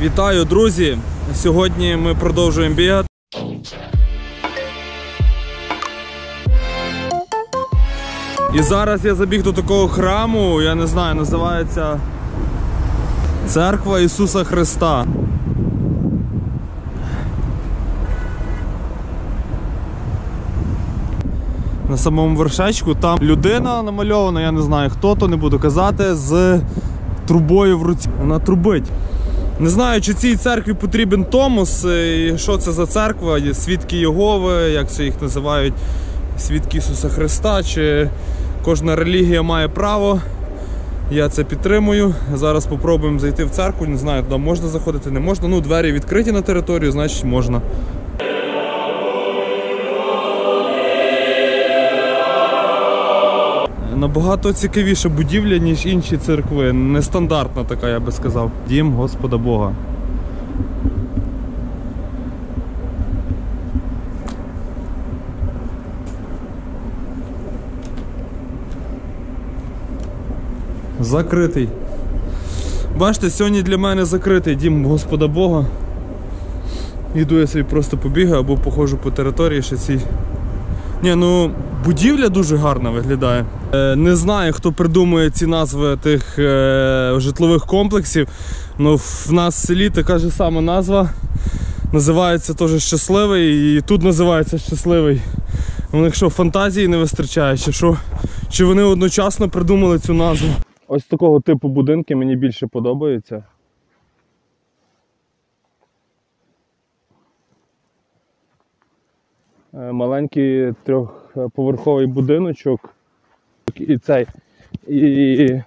Вітаю, друзі! Сьогодні ми продовжуємо бігати. І зараз я забіг до такого храму, я не знаю, називається Церква Ісуса Христа. На самому вершечку там людина намальована, я не знаю хто то, не буду казати, з трубою в руці. Вона трубить. Не знаю, чи цій церкві потрібен Томос, е, і що це за церква, свідки Єгови, як це їх називають, свідки Ісуса Христа, чи кожна релігія має право. Я це підтримую. Зараз спробуємо зайти в церкву. Не знаю, туди можна заходити, не можна. Ну, двері відкриті на територію, значить можна. Набагато цікавіша будівля, ніж інші церкви. Нестандартна така, я би сказав. Дім Господа Бога. Закритий. Бачите, сьогодні для мене закритий дім Господа Бога. Іду я собі просто побігаю або походжу по території ще цій. Ні, ну будівля дуже гарна виглядає. Е, не знаю, хто придумує ці назви тих е, житлових комплексів. Ну, в нас в селі така ж сама назва. Називається теж щасливий і тут називається щасливий. У них що, фантазії не вистачає, чи що? Чи вони одночасно придумали цю назву? Ось такого типу будинки мені більше подобаються. Маленький трьохповерховий будиночок. І цей. І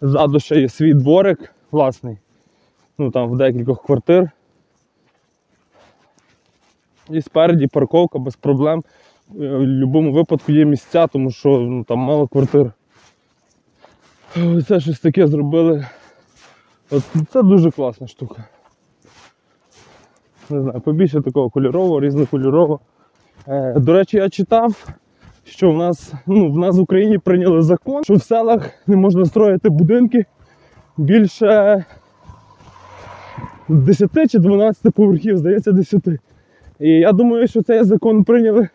ззаду ще є свій дворик власний. Ну там в декількох квартир. І спереді парковка без проблем. Е, В будь-якому випадку є місця, тому що ну, там мало квартир. Це щось таке зробили. От це дуже класна штука. Не знаю, побільше такого кольорового, різнокольорового. Е, до речі, я читав, що в нас, ну, в нас в Україні прийняли закон, що в селах не можна строїти будинки більше 10 чи 12 поверхів, здається, 10. І я думаю, що цей закон прийняли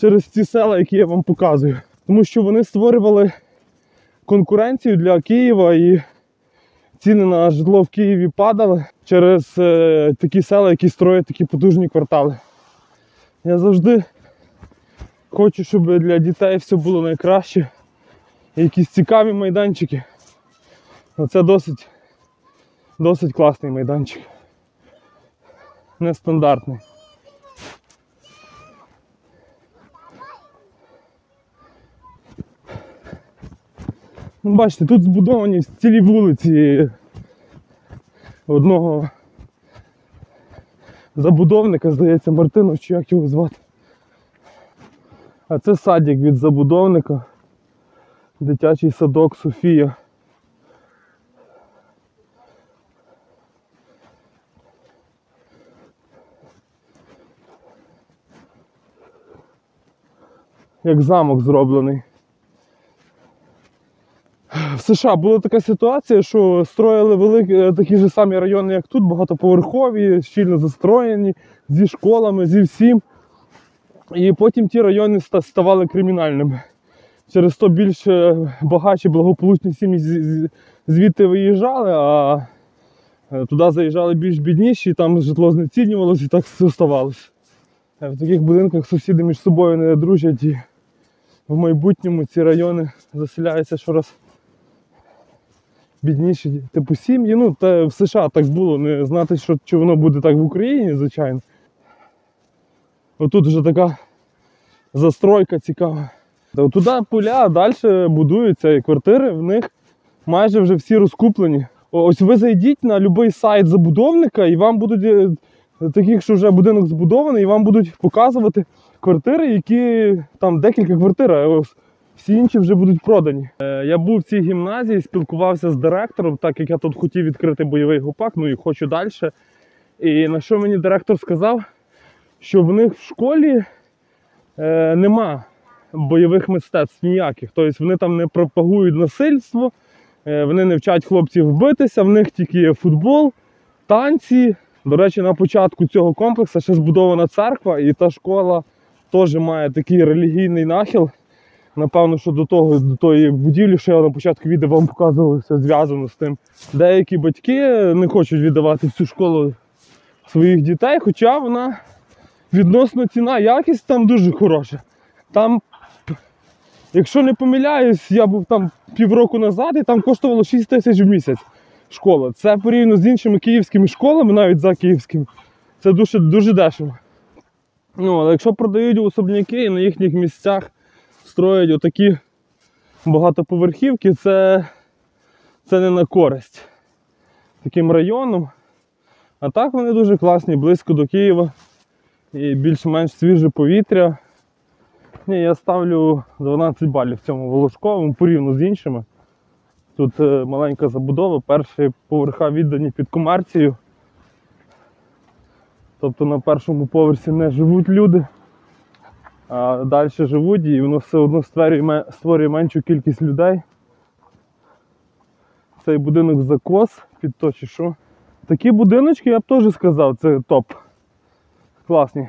через ці села, які я вам показую. Тому що вони створювали конкуренцію для Києва і ціни на житло в Києві падали через е, такі села, які строять такі потужні квартали. Я завжди хочу, щоб для дітей все було найкраще. Якісь цікаві майданчики. Оце досить, досить класний майданчик. Нестандартний. Ну, Бачите, тут збудовані цілі вулиці одного забудовника, здається, Мартинов чи як його звати. А це садик від забудовника. Дитячий садок Софія. Як замок зроблений. США була така ситуація, що строїли великі е, такі ж самі райони, як тут, багатоповерхові, щільно застроєні, зі школами, зі всім. І потім ті райони ставали кримінальними. Через то більше багатші, благополучні сім'ї звідти виїжджали, а е, туди заїжджали більш бідніші, там житло знецінювалося і так все оставалося. Е, В таких будинках сусіди між собою не дружать і в майбутньому ці райони заселяються щораз бідніші, типу сім'ї. Ну, та в США так було, не знати, що, чи воно буде так в Україні, звичайно. Отут вже така застройка цікава. Туди поля, а далі будуються і квартири, в них майже вже всі розкуплені. Ось ви зайдіть на будь-який сайт забудовника, і вам будуть е, таких, що вже будинок збудований, і вам будуть показувати квартири, які там декілька квартир, всі інші вже будуть продані. Е, Я був в цій гімназії, спілкувався з директором, так як я тут хотів відкрити бойовий гупак, ну і хочу далі. І на що мені директор сказав, що в них в школі е, нема бойових мистецтв ніяких. Тобто вони там не пропагують насильство, е, вони не вчать хлопців битися, в них тільки є футбол, танці. До речі, на початку цього комплексу ще збудована церква, і та школа теж має такий релігійний нахил. Напевно, що до того, до тої будівлі, що я на початку відео вам показував, все зв'язано з тим. Деякі батьки не хочуть віддавати цю школу своїх дітей, хоча вона відносно ціна, якість там дуже хороша. Там, якщо не помиляюсь, я був там півроку назад і там коштувало 6 тисяч в місяць школа. Це порівняно з іншими київськими школами, навіть за київськими, це дуже, дуже дешево. Ну, але якщо продають особняки і на їхніх місцях строять отакі багатоповерхівки, це, це не на користь таким районам. А так вони дуже класні, близько до Києва і більш-менш свіже повітря. Ні, я ставлю 12 балів цьому волошковому порівняно з іншими. Тут е, маленька забудова, перші поверха віддані під комерцію. Тобто на першому поверсі не живуть люди, далі живуть і воно все одно створює, створює меншу кількість людей. Цей будинок закос під то чи що. Такі будиночки я б теж сказав, це топ. Класні.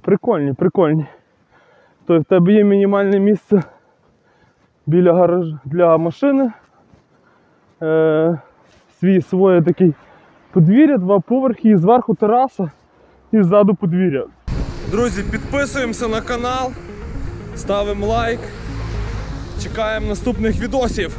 Прикольні, прикольні. То в тебе є мінімальне місце біля гараж для машини. Е, свій своє такий подвір'я, два поверхи, і зверху тераса, і ззаду подвір'я. Друзі, підписуємося на канал, ставимо лайк. Чекаємо наступних відосів.